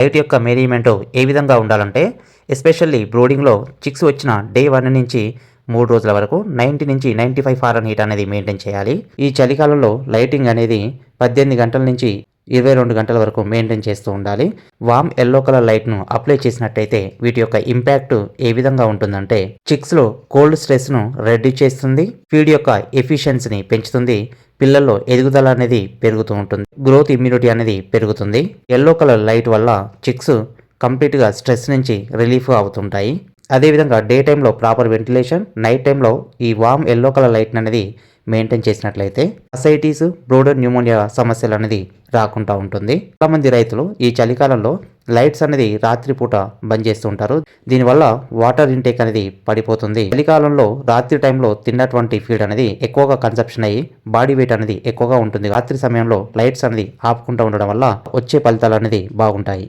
Light యొక్క management ఏ విధంగా ఉండాలంటే ఎస్పెషల్లీ బ్రోడింగ్లో చిక్స్ వచ్చిన డే వన్ నుంచి మూడు రోజుల వరకు నైంటీ నుంచి నైంటీ ఫైవ్ ఫారెన్ హీట్ అనేది మెయింటైన్ చేయాలి. ఈ చలికాలంలో లైటింగ్ అనేది పద్దెనిమిది గంటల నుంచి ఇరవై రెండు గంటల వరకు మెయింటైన్ చేస్తూ ఉండాలి. వామ్ ఎల్లో కలర్ లైట్ను అప్లై చేసినట్టయితే వీటి యొక్క ఇంపాక్ట్ ఏ విధంగా ఉంటుందంటే చిక్స్లో కోల్డ్ స్ట్రెస్ను రెడ్యూస్ చేస్తుంది ఫీడ్ యొక్క ఎఫిషియన్సీని పెంచుతుంది పిల్లల్లో ఎదుగుదల అనేది పెరుగుతూ ఉంటుంది. గ్రోత్ ఇమ్యూనిటీ అనేది పెరుగుతుంది. ఎల్లో కలర్ లైట్ వల్ల చిక్స్ కంప్లీట్గా స్ట్రెస్ నుంచి రిలీఫ్ అవుతుంటాయి. అదేవిధంగా డే టైంలో ప్రాపర్ వెంటిలేషన్ నైట్ టైంలో ఈ వామ్ ఎల్లో కలర్ లైట్ అనేది మెయింటైన్ చేసినట్లయితే అసైటీస్ బ్రోడర్ న్యూమోనియా సమస్యలు అనేది రాకుండా ఉంటుంది. చాలామంది రైతులు ఈ చలికాలంలో లైట్స్ అనేది రాత్రిపూట బంద్ చేస్తూ ఉంటారు. దీనివల్ల వాటర్ ఇంటేక్ అనేది పడిపోతుంది. చలికాలంలో రాత్రి టైంలో తిన్నటువంటి ఫీడ్ అనేది ఎక్కువగా కన్సప్షన్ అయ్యి బాడీ వెయిట్ అనేది ఎక్కువగా ఉంటుంది. రాత్రి సమయంలో లైట్స్ అనేది ఆపుకుంటూ ఉండడం వల్ల వచ్చే ఫలితాలు అనేది బాగుంటాయి.